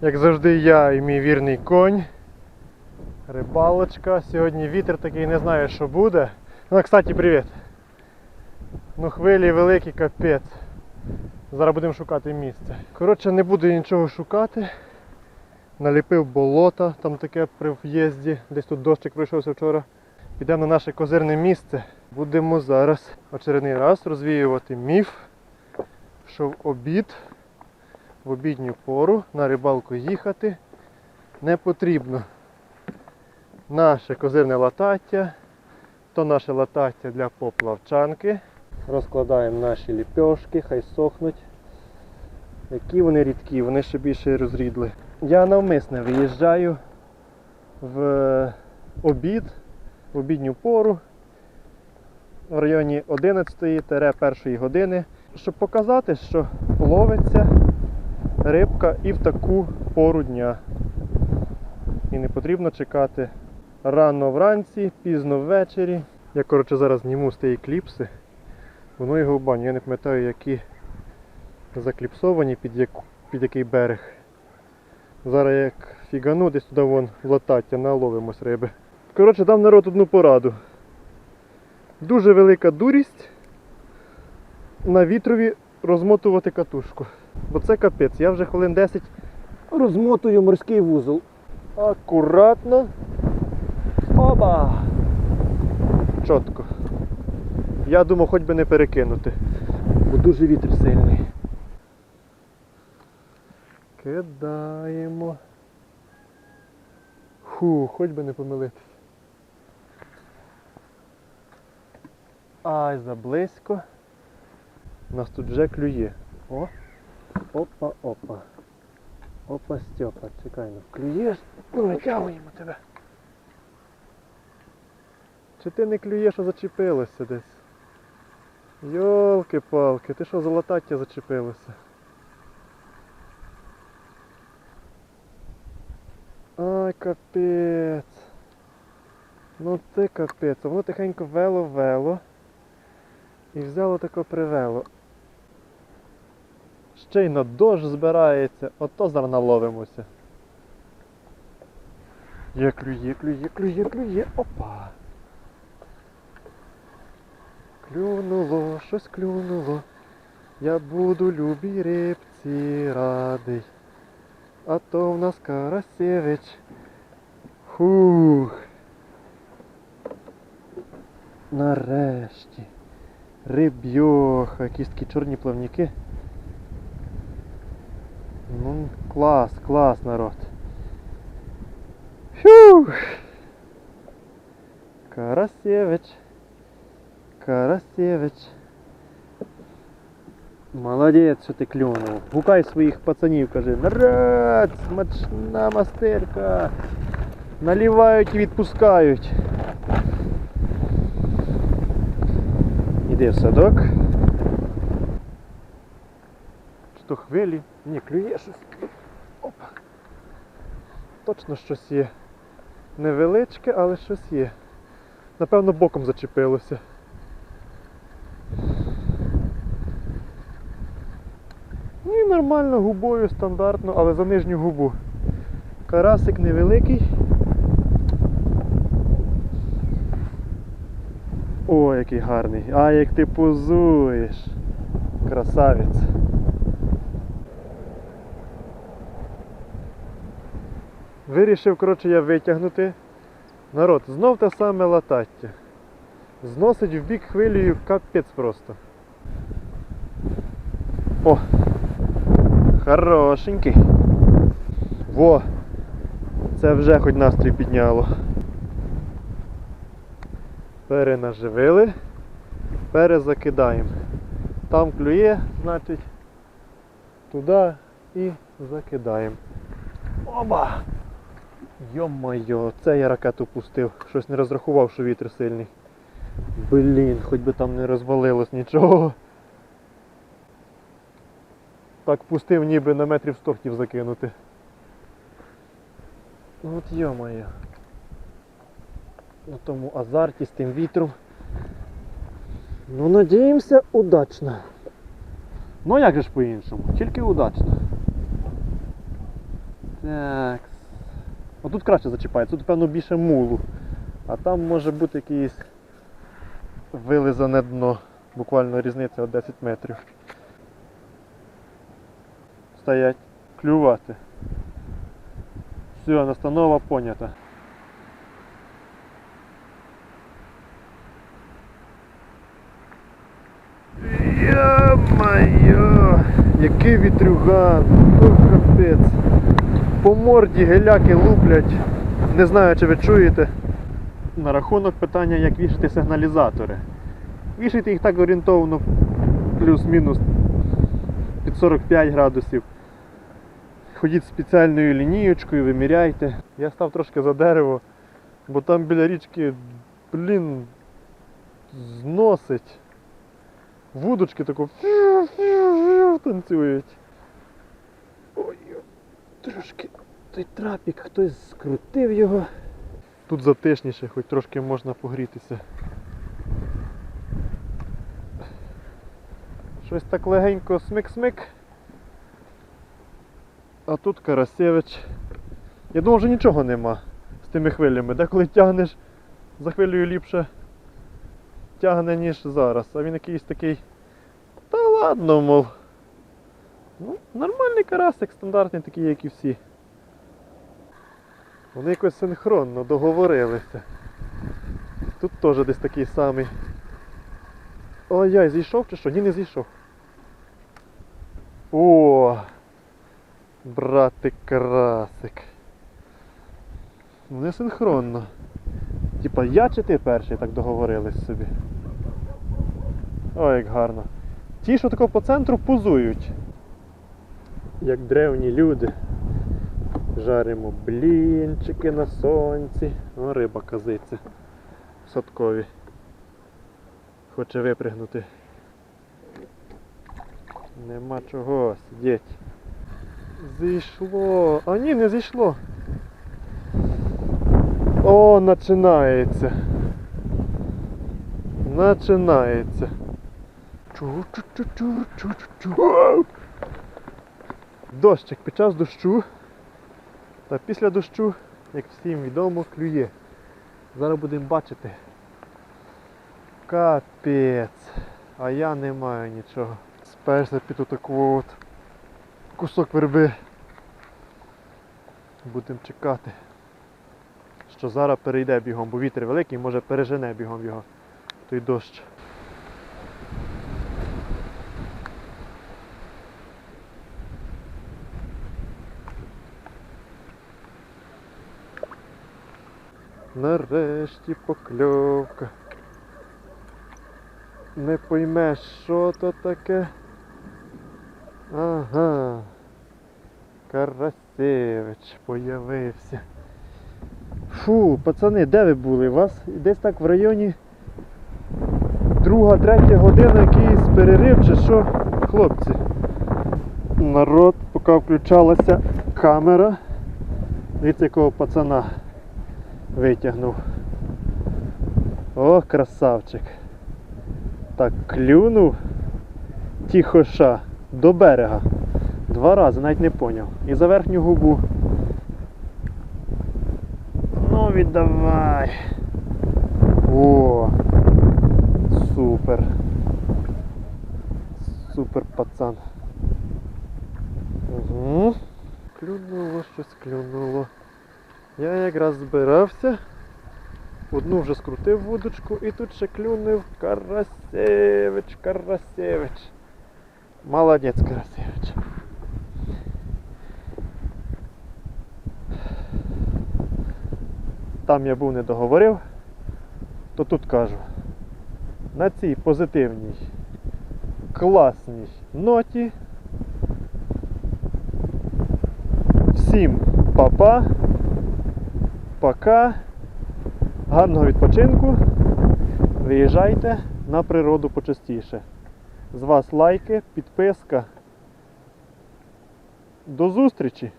Як завжди, я і мій вірний конь. Рибалочка. Сьогодні вітер такий не знаю, що буде. Ну, кстати, привіт. Ну, хвилі великі, капець. Зараз будемо шукати місце. Коротше, не буду нічого шукати. Наліпив болото, там таке при в'їзді. Десь тут дощик пройшовся вчора. Підемо на наше козирне місце. Будемо зараз очередний раз розвіювати міф, що в обід в обідню пору на рибалку їхати не потрібно. Наше козирне латаття, то наше латаття для поплавчанки. Розкладаємо наші ліпьошки, хай сохнуть. Які вони рідкі, вони ще більше розрідли. Я навмисне виїжджаю в обід, в обідню пору в районі 11-1 години, щоб показати, що ловиться рибка і в таку пору дня. І не потрібно чекати рано вранці, пізно ввечері. Я коротше зараз зніму з тієї кліпси. Воно його в баню. Я не пам'ятаю, які закліпсовані під, яку, під який берег. Зараз як фігану, десь туди вон латаття наловимось риби. Коротше, дам народ одну пораду. Дуже велика дурість на вітрові розмотувати катушку. Бо це капець. Я вже хвилин 10 розмотую морський вузол. Акуратно. Оба! Чітко. Я думав, хоч би не перекинути. Бо дуже вітер сильний. Кидаємо. Ху, хоч би не помилитись. Ай, заблизько. Нас тут вже клює. О! Опа, опа. Опа, Степа, чекай, ну клюєш? Ну, витягуємо тебе. Чи ти не клюєш, а зачепилося десь? Йолки-палки, ти що за латаття зачепилося? Ай, капець. Ну ти капець, воно тихенько вело-вело. І взяло тако привело. Ще й на дощ збирається, ото зараз наловимося. Є клює, клює, клює, клює, опа. Клюнуло, щось клюнуло. Я буду любій рибці радий. А то в нас Карасєвич. Фух. Нарешті. Рибьоха, якісь такі чорні плавники. Ну, клас, клас, народ. Фух. Карасєвич. Карасєвич. Молодець, що ти клюнув. Гукай своїх пацанів, кажи. Народ, смачна мастерка. Наливають і відпускають. Іди в садок. Чи то хвилі? Ні, клює щось. Опа. Точно щось є. Невеличке, але щось є. Напевно, боком зачепилося. Ну нормально, губою стандартно, але за нижню губу. Карасик невеликий. О, який гарний. А як ти позуєш. Красавець. Вирішив, коротше, я витягнути. Народ, знов те саме латаття. Зносить в бік хвилею капець просто. О! Хорошенький. Во! Це вже хоч настрій підняло. Перенаживили, перезакидаємо. Там клює, значить, туди і закидаємо. Оба! Йо-моє, це я ракету пустив. Щось не розрахував, що вітер сильний. Блін, хоч би там не розвалилось нічого. Так пустив ніби на метрів 100 хотів закинути. Ну От йо-моє. На тому азарті з тим вітром. Ну, надіємося, удачно. Ну як же ж по-іншому? Тільки удачно. Так. Отут краще зачіпається, тут, певно, більше мулу. А там може бути якийсь вилизане дно. Буквально різниця от 10 метрів. Стоять, клювати. Все, настанова понята. Йо-моє, який вітрюган, Ох, капець. По морді геляки луплять. Не знаю, чи ви чуєте. На рахунок питання, як вішати сигналізатори. Вішайте їх так орієнтовно плюс-мінус під 45 градусів. Ходіть спеціальною лінієчкою, виміряйте. Я став трошки за дерево, бо там біля річки, блін, зносить. Вудочки тако танцюють. Трошки той трапік, хтось скрутив його. Тут затишніше, хоч трошки можна погрітися. Щось так легенько смик-смик. А тут Карасевич. Я думав, вже нічого нема з тими хвилями. Деколи тягнеш за хвилею ліпше тягне, ніж зараз. А він якийсь такий. Та ладно, мов. Ну, нормальний карасик, стандартний такий, як і всі. Вони якось синхронно договорилися. Тут теж десь такий самий. Ой-ой, зійшов чи що? Ні, не зійшов. О! Братик карасик. Вони синхронно. Типа я чи ти перший так договорились собі. Ой, як гарно. Ті, що тако по центру позують. Як древні люди. Жаримо блінчики на сонці. О, риба казиться. Садкові. Хоче випригнути. Нема чого, сидіть. Зійшло. А ні, не зійшло. О, починається. Починається. Чу-чу-чу-чу-чу-чу. Дощик під час дощу. Та після дощу, як всім відомо, клює. Зараз будемо бачити. Капець. А я не маю нічого. Сперся під отаку от кусок верби. Будемо чекати. Що зараз перейде бігом, бо вітер великий, може пережене бігом його. Той дощ. Нарешті покльовка. Не поймеш, що то таке. Ага. Карасевич появився. Фу, пацани, де ви були? У вас десь так в районі друга, третя година якийсь перерив чи що? Хлопці. Народ, поки включалася камера. Від якого пацана витягнув. О, красавчик. Так, клюнув тихоша до берега. Два рази, навіть не поняв. І за верхню губу. Ну віддавай. О! Супер. Супер пацан. Угу. Клюнуло, щось клюнуло. Я якраз збирався. Одну вже скрутив вудочку і тут ще клюнув Карасевич, Карасевич. Молодець, Карасевич. Там я був не договорив, то тут кажу. На цій позитивній, класній ноті. Всім па-па, пока, гарного відпочинку. Виїжджайте на природу почастіше. З вас лайки, підписка. До зустрічі!